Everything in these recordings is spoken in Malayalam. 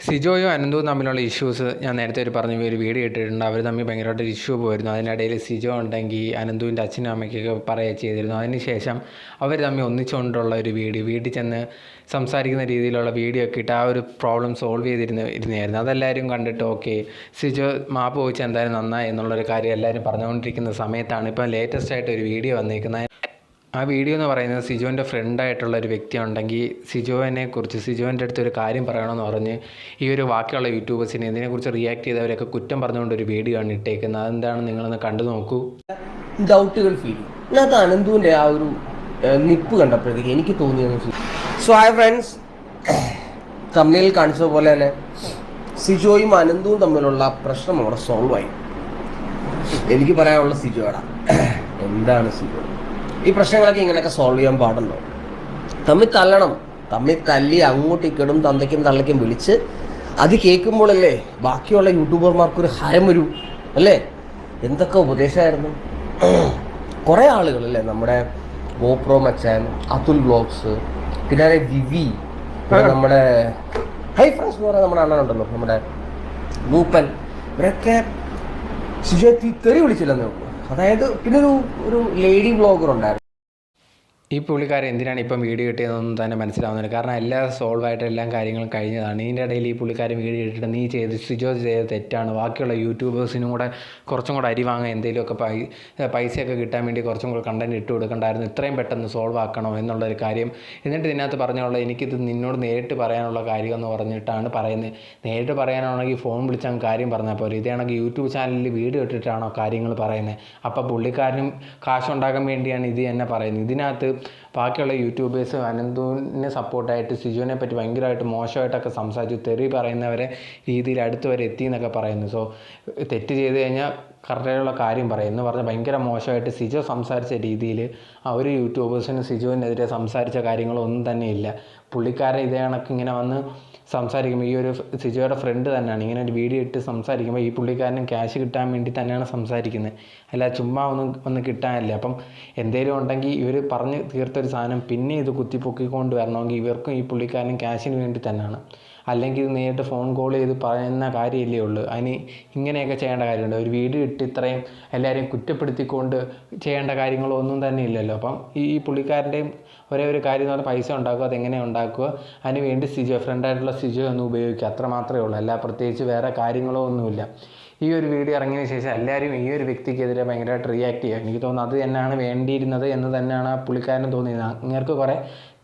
സിജോയും അനന്തവും തമ്മിലുള്ള ഇഷ്യൂസ് ഞാൻ നേരത്തെ ഒരു പറഞ്ഞ ഒരു വീഡിയോ ഇട്ടിട്ടുണ്ട്. അവർ തമ്മിൽ ഭയങ്കരമായിട്ട് ഇഷ്യൂ പോയിരുന്നു. അതിനിടയിൽ സിജോ ഉണ്ടെങ്കിൽ അനന്തുവിന്റെ അച്ഛനും അമ്മയ്ക്കൊക്കെ പറയുക ചെയ്തിരുന്നു. അതിനുശേഷം അവർ തമ്മിൽ ഒന്നിച്ചുകൊണ്ടുള്ള ഒരു വീഡിയോ വീട്ടിൽ ചെന്ന് സംസാരിക്കുന്ന രീതിയിലുള്ള വീഡിയോ ഒക്കെ ഇട്ട് ആ ഒരു പ്രോബ്ലം സോൾവ് ചെയ്തിരുന്ന ഇരുന്നായിരുന്നു. അതെല്ലാവരും കണ്ടിട്ട് ഓക്കെ സിജോ മാപ്പ് ചോദിച്ചാൽ എന്തായാലും നന്നായി എന്നുള്ളൊരു കാര്യം എല്ലാവരും പറഞ്ഞുകൊണ്ടിരിക്കുന്ന സമയത്താണ് ഇപ്പം ലേറ്റസ്റ്റ് ആയിട്ട് ഒരു വീഡിയോ വന്നിരിക്കുന്നത് ആ വീഡിയോ എന്ന് പറയുന്നത് സിജോന്റെ ഫ്രണ്ടായിട്ടുള്ള ഒരു വ്യക്തി ഉണ്ടെങ്കിൽ സിജോനെ കുറിച്ച് സിജോന്റെ അടുത്ത് ഒരു കാര്യം പറയണമെന്ന് പറഞ്ഞ് ഈ ഒരു ബാക്കിയുള്ള യൂട്യൂബേഴ്സിനെ ഇതിനെക്കുറിച്ച് റിയാക്ട് ചെയ്തവരൊക്കെ കുറ്റം പറഞ്ഞുകൊണ്ട് ഒരു വീഡിയോ ആണ് ഇട്ടേക്കുന്നത്. അതെന്താണ് നിങ്ങളൊന്ന് കണ്ടു നോക്കൂ. ഡൗട്ടുകൾ ഫീൽ ഇതിനകത്ത് അനന്തുവിന്റെ ആ ഒരു നിപ്പ് കണ്ടപ്പോഴത്തേക്ക് എനിക്ക് തോന്നിയത് സോ ഹായ് ഫ്രണ്ട്സ് തമ്മിൽ കാണിച്ചത് പോലെ തന്നെ സിജോയും അനന്തുവും തമ്മിലുള്ള പ്രശ്നം അവിടെ സോൾവ് ആയി. എനിക്ക് പറയാനുള്ള സിജോടാ. എന്താണ് സിജോ? ഈ പ്രശ്നങ്ങളൊക്കെ ഇങ്ങനെയൊക്കെ സോൾവ് ചെയ്യാൻ പാടുണ്ടോ തമ്മിൽ തല്ലണം. തമ്മിൽ തല്ലി അങ്ങോട്ട് ഇക്കടും തന്തയ്ക്കും തള്ളയ്ക്കും വിളിച്ച് അത് കേൾക്കുമ്പോഴല്ലേ ബാക്കിയുള്ള യൂട്യൂബർമാർക്കൊരു ഹരം വരൂ അല്ലേ? എന്തൊക്കെ ഉപദേശമായിരുന്നു? കുറേ ആളുകളല്ലേ നമ്മുടെ ഗോപ്രോ മച്ചാൻ അതുൽ ബ്ലോഗ്സ് പിന്നെ വിവി നമ്മുടെ ഹൈ ഫ്രണ്ട്സ് എന്ന് പറയുന്ന നമ്മുടെ അണ്ണനുണ്ടല്ലോ നമ്മുടെ മൂപ്പൻ ഇവരൊക്കെ ശിശു തെറി വിളിച്ചില്ലെന്നേ ഉള്ളൂ. അതായത് പിന്നെ ഒരു ഒരു ലേഡി ബ്ലോഗർ ഉണ്ടായിരുന്നു. ഈ പുള്ളിക്കാരൻ എന്തിനാണ് ഇപ്പം വീട് കിട്ടിയതെന്നൊന്നും തന്നെ മനസ്സിലാവുന്നില്ല. കാരണം എല്ലാ സോൾവ് ആയിട്ട് എല്ലാ കാര്യങ്ങളും കഴിഞ്ഞതാണ്. ഇതിന്റെ ഇടയിൽ ഈ പുള്ളിക്കാരൻ വീട് കിട്ടിയിട്ട് നീ ചെയ്ത് സിജോ ചെയ്ത് തെറ്റാണ്. ബാക്കിയുള്ള യൂട്യൂബേഴ്സിനും കൂടെ കുറച്ചും കൂടെ അരി വാങ്ങാൻ എന്തെങ്കിലുമൊക്കെ പൈ പൈസയൊക്കെ കിട്ടാൻ വേണ്ടി കുറച്ചും കൂടെ കണ്ടന്റ് ഇട്ട് കൊടുക്കണ്ടായിരുന്നു. ഇത്രയും പെട്ടെന്ന് സോൾവ് ആക്കണോ എന്നുള്ളൊരു കാര്യം എന്നിട്ട് ഇതിനകത്ത് പറഞ്ഞുള്ള എനിക്കിത് നിന്നോട് നേരിട്ട് പറയാനുള്ള കാര്യം എന്ന് പറഞ്ഞിട്ടാണ് പറയുന്നത്. നേരിട്ട് പറയാനാണെങ്കിൽ ഫോൺ വിളിച്ചാൽ കാര്യം പറഞ്ഞാൽ പോരെ. ഇതാണെങ്കിൽ യൂട്യൂബ് ചാനലിൽ വീഡിയോ ഇട്ടിട്ടാണോ കാര്യങ്ങൾ പറയുന്നത്? അപ്പോൾ പുള്ളിക്കാരനും കാശുണ്ടാക്കാൻ വേണ്ടിയാണ് ഇത് തന്നെ പറയുന്നത്. ഇതിനകത്ത് ബാക്കിയുള്ള യൂട്യൂബേഴ്സ് അനന്തുവിനെ സപ്പോർട്ടായിട്ട് സിജുവിനെ പറ്റി ഭയങ്കരമായിട്ട് മോശമായിട്ടൊക്കെ സംസാരിച്ചു തെറി പറയുന്നവരെ രീതിയിൽ അടുത്ത് വരെ എത്തി എന്നൊക്കെ പറയുന്നു. സോ തെറ്റ് ചെയ്ത് കഴിഞ്ഞാൽ കറക്റ്റായിട്ടുള്ള കാര്യം പറയും. എന്ന് പറഞ്ഞാൽ ഭയങ്കര മോശമായിട്ട് സിജോ സംസാരിച്ച രീതിയിൽ ആ ഒരു യൂട്യൂബേഴ്സിന് സിജുവിനെതിരെ സംസാരിച്ച കാര്യങ്ങളൊന്നും തന്നെ ഇല്ല. പുള്ളിക്കാരൻ ഇതേ കണക്ക് ഇങ്ങനെ വന്ന് സംസാരിക്കുമ്പോൾ ഈ ഒരു സിജുവയുടെ ഫ്രണ്ട് തന്നെയാണ്. ഇങ്ങനെ ഒരു വീഡിയോ ഇട്ട് സംസാരിക്കുമ്പോൾ ഈ പുള്ളിക്കാരനും ക്യാഷ് കിട്ടാൻ വേണ്ടി തന്നെയാണ് സംസാരിക്കുന്നത്. അല്ല ചുമ്മാ ഒന്നും ഒന്ന് കിട്ടാനില്ല. അപ്പം എന്തെങ്കിലും ഉണ്ടെങ്കിൽ ഇവർ പറഞ്ഞ് തീർത്തൊരു സാധനം പിന്നെ ഇത് കുത്തിപ്പൊക്കിക്കൊണ്ട് വരണമെങ്കിൽ ഇവർക്കും ഈ പുള്ളിക്കാരനും ക്യാഷിന് വേണ്ടി തന്നെയാണ്. അല്ലെങ്കിൽ നേരിട്ട് ഫോൺ കോൾ ചെയ്ത് പറയുന്ന കാര്യമല്ലേ ഉള്ളൂ. അതിന് ഇങ്ങനെയൊക്കെ ചെയ്യേണ്ട കാര്യമുണ്ട്. ഒരു വീട് ഇട്ട് ഇത്രയും എല്ലാവരെയും കുറ്റപ്പെടുത്തിക്കൊണ്ട് ചെയ്യേണ്ട കാര്യങ്ങളൊന്നും തന്നെ ഇല്ലല്ലോ. അപ്പം ഈ പുള്ളിക്കാരന്റെയും ഒരേ ഒരു കാര്യം എന്ന് പറഞ്ഞാൽ പൈസ ഉണ്ടാക്കുക അതെങ്ങനെ ഉണ്ടാക്കുക? അതിന് വേണ്ടി സിജോ ഫ്രണ്ടായിട്ടുള്ള സിജോ ഒന്ന് ഉപയോഗിക്കുക. അത്ര മാത്രമേ ഉള്ളൂ. അല്ല പ്രത്യേകിച്ച് വേറെ കാര്യങ്ങളോ ഒന്നുമില്ല. ഈ ഒരു വീഡിയോ ഇറങ്ങിയതിന് ശേഷം എല്ലാവരും ഈ ഒരു വ്യക്തിക്കെതിരെ ഭയങ്കരമായിട്ട് റിയാക്ട് ചെയ്യുക. എനിക്ക് തോന്നുന്നു അത് തന്നെയാണ് വേണ്ടിയിരുന്നത് എന്ന് തന്നെയാണ് ആ പുള്ളിക്കാരന് തോന്നിയത് അങ്ങേർക്ക് കുറേ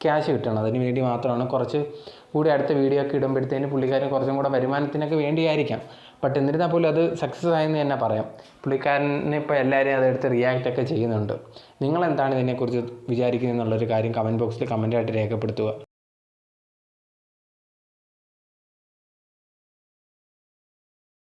ക്യാഷ് കിട്ടണം. അതിന് വേണ്ടി മാത്രമാണ് കുറച്ച് കൂടി അടുത്ത വീഡിയോ ഒക്കെ ഇടുമ്പോഴത്തേന് പുള്ളിക്കാരൻ കുറച്ചും കൂടെ വരുമാനത്തിനൊക്കെ വേണ്ടിയായിരിക്കാം. ബട്ട് എന്നിരുന്നാൽ പോലും അത് സക്സസ് ആയെന്ന് തന്നെ പറയാം. പുള്ളിക്കാരനെ ഇപ്പോൾ എല്ലാവരും അതെടുത്ത് റിയാക്റ്റ് ഒക്കെ ചെയ്യുന്നുണ്ട്. നിങ്ങളെന്താണ് ഇതിനെക്കുറിച്ച് വിചാരിക്കുന്നത് എന്നുള്ളൊരു കാര്യം കമന്റ് ബോക്സിൽ കമന്റായിട്ട് രേഖപ്പെടുത്തുക.